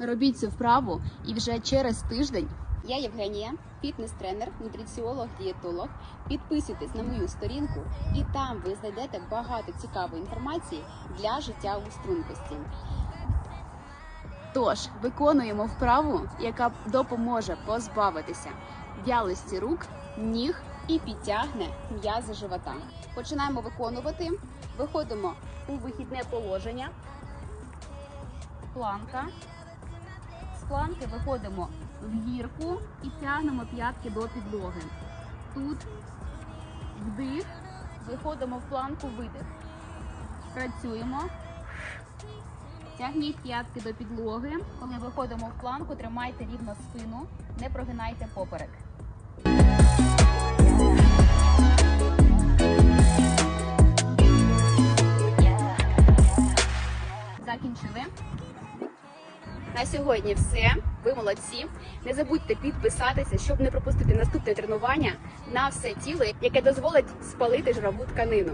Робіть цю вправу і вже через тиждень. Я Євгенія, фітнес-тренер, нутриціолог, дієтолог. Підписуйтесь на мою сторінку, і там ви знайдете багато цікавої інформації для життя у стрункості. Тож виконуємо вправу, яка допоможе позбавитися вялості рук, ніг і підтягне м'язи живота. Починаємо виконувати. Виходимо у вихідне положення. Планка. Планки виходимо в гірку і тягнемо п'ятки до підлоги. Тут вдих, виходимо в планку, видих. Працюємо. Тягніть п'ятки до підлоги. Коли виходимо в планку, тримайте рівно спину, не прогинайте поперек. Закінчили. На сьогодні все. Ви молодці. Не забудьте підписатися, щоб не пропустити наступне тренування на все тіло, яке дозволить спалити жирову тканину.